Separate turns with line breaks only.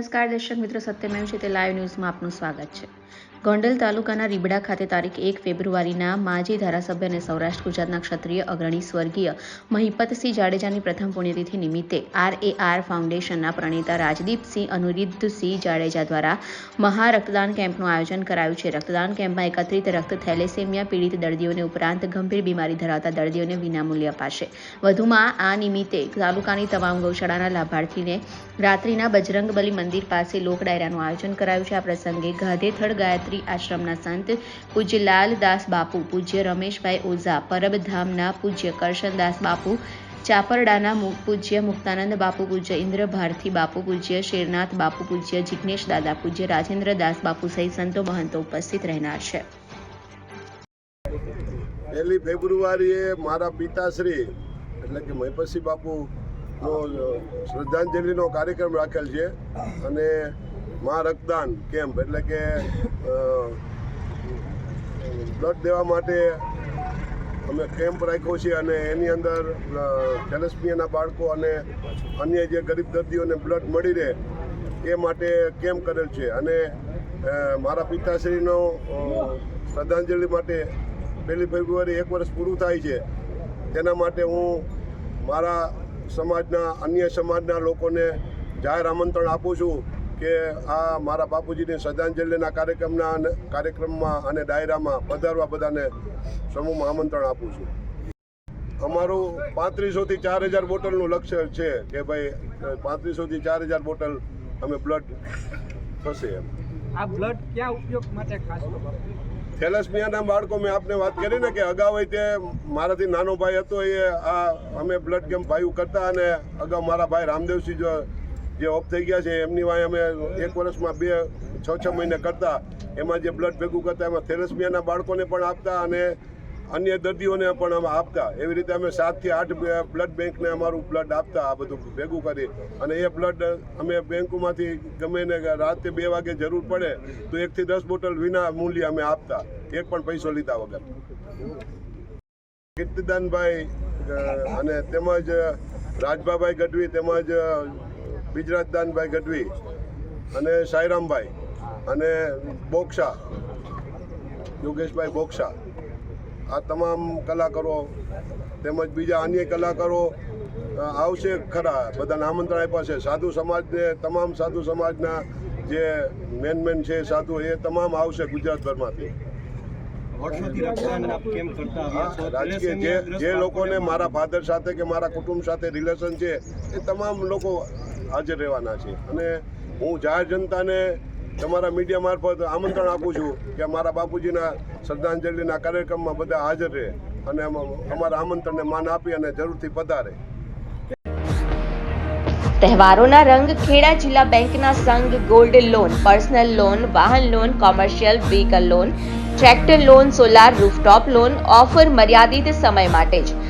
નમસ્કાર દર્શક મિત્રો સત્યમેવ છે તે લાઈવ ન્યૂઝમાં આપનું સ્વાગત છે. ગોંડલ તાલુકાના રીબડા ખાતે તારીખ એક ફેબ્રુઆરીના માજી ધારાસભ્ય અને સૌરાષ્ટ્ર ગુજરાતના ક્ષત્રિય અગ્રણી સ્વર્ગીય મહિપતસિંહ જાડેજાની પ્રથમ પુણ્યતિથિ નિમિત્તે આર એ આર ફાઉન્ડેશનના પ્રણેતા રાજદીપસિંહ અનુરુદ્ધસિંહ જાડેજા દ્વારા મહા રક્તદાન કેમ્પનું આયોજન કરાયું છે. રક્તદાન કેમ્પમાં એકત્રિત રક્ત થેલેસેમિયા, પીડિત દર્દીઓને ઉપરાંત ગંભીર બીમારી ધરાવતા દર્દીઓને વિનામૂલ્ય અપાશે. વધુમાં આ નિમિત્તે તાલુકાની તમામ ગૌશાળાના લાભાર્થીને રાત્રિના બજરંગબલી મંદિર પાસે લોક ડાયરાનું આયોજન કરાયું છે. આ પ્રસંગે ગાધેથડ ગાયત્રી આશ્રમના સંત પૂજ્ય લાલદાસ બાપુ, પૂજ્ય રમેશભાઈ ઓઝા પરબધામના પૂજ્ય કરશનદાસ બાપુ, ચાપરડાના પૂજ્ય મુક્તાનંદ બાપુ, પૂજ્ય ઇન્દ્ર ભારતી બાપુ, પૂજ્ય શેરનાથ બાપુ, પૂજ્ય જિજ્ઞેશ દાદા, પૂજ્ય રાજેન્દ્ર દાસ બાપુ સહિત સંતો મહંતો ઉપસ્થિત રહેનાર છે.
પહેલી ફેબ્રુઆરીએ મારા પિતાશ્રી, એટલે કે મહિપતસિંહ બાપુનો શ્રદ્ધાંજલિનો કાર્યક્રમ રાખેલ છે. અને મા રક્તદાન કેમ્પ એટલે કે બ્લડ દેવા માટે અમે કેમ્પ રાખ્યો છે અને એની અંદર થેલેસમિયાના બાળકો અને અન્ય જે ગરીબ દર્દીઓને બ્લડ મળી રહે એ માટે કેમ્પ કરેલ છે. અને મારા પિતાશ્રીનો શ્રદ્ધાંજલિ માટે પહેલી ફેબ્રુઆરી એક વર્ષ પૂરું થાય છે. તેના માટે હું મારા સમાજના અન્ય સમાજના લોકોને જાહેર આમંત્રણ આપું છું. કે આ મારા બાપુજીની શ્રદ્ધાંજલિના કાર્યક્રમના કાર્યક્રમમાં અને ડાયરામાં પધારવા બધાને સમૂહમાં આમંત્રણ આપું છું. અમારું પાંત્રીસોથી ચાર હજાર બોટલનું લક્ષ્ય છે કે ભાઈ પાંત્રીસોથી ચાર હજાર બોટલ અમે બ્લડ થશે એમ.
આ બ્લડ ક્યાં ઉપયોગ માટે ખાસ
થેલેસમિયાના બાળકો મેં આપને વાત કરી ને કે અગાઉ તે મારાથી નાનો ભાઈ હતો એ આ અમે બ્લડ કેમ્પ ભાઈઓ કરતા અને અગાઉ મારા ભાઈ રામદેવસિંહ જો જે ઓફ થઈ ગયા છે, એમની વાય અમે એક વર્ષમાં બે, છ છ મહિને કરતા. એમાં જે બ્લડ ભેગું કરતા, એમાં થેલેસમિયાના બાળકોને પણ આપતા અને અન્ય દર્દીઓને પણ અમે આપતા. એવી રીતે અમે સાતથી આઠ બ્લડ બેંકને અમારું બ્લડ આપતા, આ બધું ભેગું કરી. અને એ બ્લડ અમે બેંકોમાંથી ગમે ને રાતે બે વાગે જરૂર પડે, તો એકથી દસ બોટલ વિના મૂલ્ય અમે આપતા. એક પણ પૈસો લીધા વગર. કીર્તિદાનભાઈ અને તેમજ રાજભાભાઈ ગઢવી તેમજ ગુજરાતદાનભાઈ ગઢવી અને સાયરામભાઈ અને બોક્ષા યોગેશભાઈ બોક્ષા આ તમામ કલાકારો તેમજ બીજા અન્ય કલાકારો આવશે ખરા. બધાને આમંત્રણ આપ્યા છે. સાધુ સમાજને તમામ સાધુ સમાજના જે મેન મેન છે સાધુ એ તમામ આવશે ગુજરાતભરમાંથી. જે લોકોને મારા ફાધર સાથે કે મારા કુટુંબ સાથે રિલેશન છે એ તમામ લોકો હાજર રહેવાના છે. અને હું જાહેર જનતાને તમારા મીડિયા મારફત આમંત્રણ આપું છું કે મારા બાપુજીના શ્રદ્ધાંજલિના કાર્યક્રમમાં બધા હાજર રહે અને અમારા આમંત્રણને માન આપી અને જરૂરથી પધારે.
તહેવારોના રંગ ખેડા જિલ્લા બેંકના સંઘ ગોલ્ડ લોન, પર્સનલ લોન, વાહન loan, commercial vehicle loan, tractor loan, solar rooftop loan, offer મર્યાદિત સમય માટે જ.